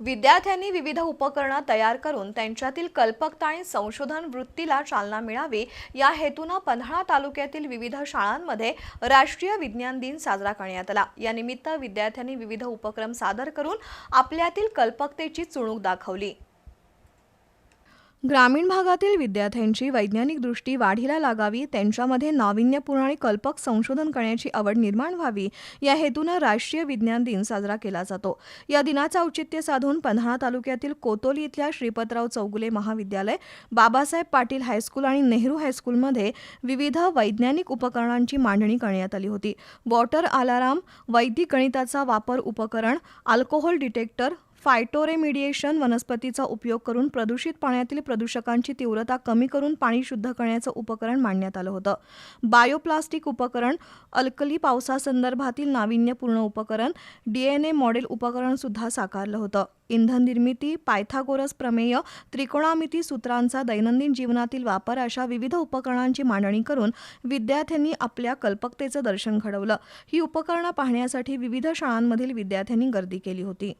विद्यार्थ्यांनी विविध उपकरणं तयार करून त्यांच्यातील कल्पकता आणि संशोधन वृत्तीला चालना मिळावी. या हेतूनं पन्हाळा तालुक्यातील विविध शाळांमध्ये राष्ट्रीय विज्ञान दिन साजरा करण्यात आला. यानिमित्त विद्यार्थ्यांनी विविध उपक्रम सादर करून आपल्यातील कल्पकतेची चुणूक दाखवली. ग्रामीण भागातील विद्यार्थ्यांची वैज्ञानिक दृष्टी वाढीला लागावी त्यांच्यामध्ये नाविन्यपूर्ण आणि कल्पक संशोधन करण्याची आवड निर्माण व्हावी या हेतूनं राष्ट्रीय विज्ञान दिन साजरा केला जातो. या दिनाचं औचित्य साधून पन्हाळा तालुक्यातील कोतोली इथल्या श्रीपतराव चौगुले महाविद्यालय बाबासाहेब पाटील हायस्कूल आणि नेहरू हायस्कूलमध्ये विविध वैज्ञानिक उपकरणांची मांडणी करण्यात आली होती. वॉटर अलाराम वैदिक गणिताचा वापर उपकरण अल्कोहोल डिटेक्टर फायटोरेमिडिएशन वनस्पतीचा उपयोग करून प्रदूषित पाण्यातील प्रदूषकांची तीव्रता कमी करून पाणी शुद्ध करण्याचं उपकरण मांडण्यात आलं होतं. बायोप्लास्टिक उपकरण अल्कली पावसासंदर्भातील नाविन्यपूर्ण उपकरण डीएनए मॉडेल उपकरण सुद्धा साकारलं होतं. इंधन निर्मिती पायथागोरस प्रमेय त्रिकोणामिती सूत्रांचा दैनंदिन जीवनातील वापर अशा विविध उपकरणांची मांडणी करून विद्यार्थ्यांनी आपल्या कल्पकतेचं दर्शन घडवलं. ही उपकरणं पाहण्यासाठी विविध शाळांमधील विद्यार्थ्यांनी गर्दी केली होती.